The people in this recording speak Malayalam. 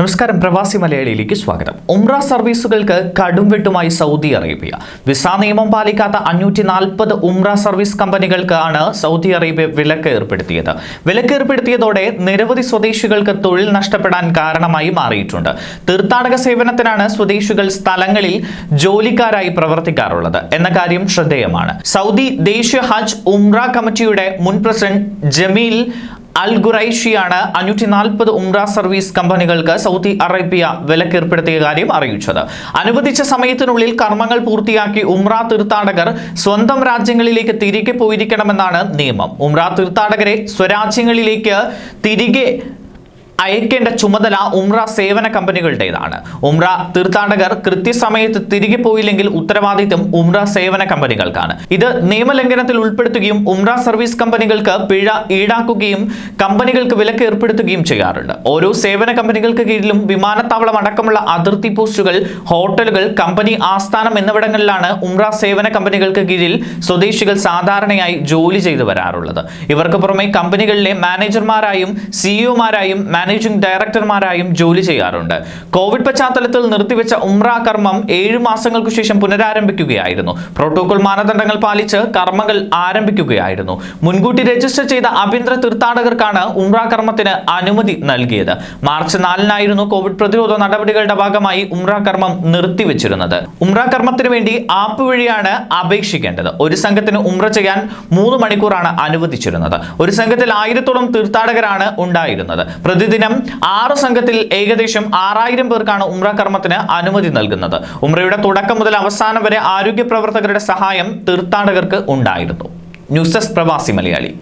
നമസ്കാരം പ്രവാസി മലയാളിയിലേക്ക് സ്വാഗതം. ഉംറ സർവീസുകൾക്ക് കടും വെട്ടുമായി സൗദി അറേബ്യ. വിസ നിയമം പാലിക്കാത്ത അഞ്ഞൂറ്റി നാൽപ്പത് ഉംറ സർവീസ് കമ്പനികൾക്കാണ് സൗദി അറേബ്യ വിലക്ക് ഏർപ്പെടുത്തിയത്. വിലക്ക് ഏർപ്പെടുത്തിയതോടെ നിരവധി സ്വദേശികൾക്ക് തൊഴിൽ നഷ്ടപ്പെടാൻ കാരണമായി മാറിയിട്ടുണ്ട്. തീർത്ഥാടക സേവനത്തിനാണ് സ്വദേശികൾ സ്ഥലങ്ങളിൽ ജോലിക്കാരായി പ്രവർത്തിക്കാറുള്ളത് എന്ന കാര്യം ശ്രദ്ധേയമാണ്. സൗദി ദേശീയ ഹജ്ജ് ഉംറ കമ്മിറ്റിയുടെ മുൻ പ്രസിഡന്റ് ജമീൽ അൽ ഖുറൈഷിയാണ് അഞ്ഞൂറ്റി നാൽപ്പത് ഉംറ സർവീസ് കമ്പനികൾക്ക് സൗദി അറേബ്യ വിലക്കേർപ്പെടുത്തിയ കാര്യം അറിയിച്ചത്. അനുവദിച്ച സമയത്തിനുള്ളിൽ കർമ്മങ്ങൾ പൂർത്തിയാക്കി ഉംറ തീർത്ഥാടകർ സ്വന്തം രാജ്യങ്ങളിലേക്ക് തിരികെ പോയിരിക്കണമെന്നാണ് നിയമം. ഉംറ തീർത്ഥാടകരെ സ്വരാജ്യങ്ങളിലേക്ക് തിരികെ അയക്കേണ്ട ചുമതല ഉംറ സേവന കമ്പനികളുടേതാണ്. ഉംറ തീർത്ഥാടകർ കൃത്യസമയത്ത് തിരികെ പോയില്ലെങ്കിൽ ഉത്തരവാദിത്വം ഉംറ സേവന കമ്പനികൾക്കാണ്. ഇത് നിയമലംഘനത്തിൽ ഉൾപ്പെടുത്തുകയും ഉംറ സർവീസ് കമ്പനികൾക്ക് പിഴ ഈടാക്കുകയും കമ്പനികൾക്ക് വിലക്ക് ഏർപ്പെടുത്തുകയും ചെയ്യാറുണ്ട്. ഓരോ സേവന കമ്പനികൾക്ക് കീഴിലും വിമാനത്താവളം അടക്കമുള്ള അതിർത്തി പോസ്റ്റുകൾ ഹോട്ടലുകൾ കമ്പനി ആസ്ഥാനം എന്നിവിടങ്ങളിലാണ് ഉംറ സേവന കമ്പനികൾക്ക് കീഴിൽ സ്വദേശികൾ സാധാരണയായി ജോലി ചെയ്തു വരാറുള്ളത്. ഇവർക്ക് പുറമെ കമ്പനികളിലെ മാനേജർമാരായും സിഇഒമാരായും മാനേജിംഗ് ഡയറക്ടർമാരായും ജോലി ചെയ്യാറുണ്ട്. കോവിഡ് പശ്ചാത്തലത്തിൽ നിർത്തിവെച്ച ഉംറ കർമ്മം ഏഴ് മാസങ്ങൾക്കു ശേഷം പുനരാരംഭിക്കുകയായിരുന്നു. പ്രോട്ടോകോൾ മാനദണ്ഡങ്ങൾ പാലിച്ച് കർമ്മങ്ങൾ ആരംഭിക്കുകയായിരുന്നു. മുൻകൂട്ടി രജിസ്റ്റർ ചെയ്ത ആഭ്യന്തര തീർത്ഥാടകർക്കാണ് ഉംറ കർമ്മത്തിന് അനുമതി നൽകിയത്. മാർച്ച് നാലിനായിരുന്നു കോവിഡ് പ്രതിരോധ നടപടികളുടെ ഭാഗമായി ഉംറ കർമ്മം നിർത്തിവെച്ചിരുന്നത്. ഉംറ കർമ്മത്തിന് വേണ്ടി ആപ്പ് വഴിയാണ് അപേക്ഷിക്കേണ്ടത്. ഒരു സംഘത്തിന് ഉംറ ചെയ്യാൻ മൂന്ന് മണിക്കൂറാണ് അനുവദിച്ചിരുന്നത്. ഒരു സംഘത്തിൽ ആയിരത്തോളം തീർത്ഥാടകരാണ് ഉണ്ടായിരുന്നത്. പ്രതിദിനം ആറ് സംഘത്തിൽ ഏകദേശം ആറായിരം പേർക്കാണ് ഉംറ കർമ്മത്തിന് അനുമതി നൽകുന്നത്. ഉംറയുടെ തുടക്കം മുതൽ അവസാനം വരെ ആരോഗ്യ പ്രവർത്തകരുടെ സഹായം തീർത്ഥാടകർക്ക് ഉണ്ടായിരുന്നു. ന്യൂസ് ഡെസ്ക് പ്രവാസി മലയാളി.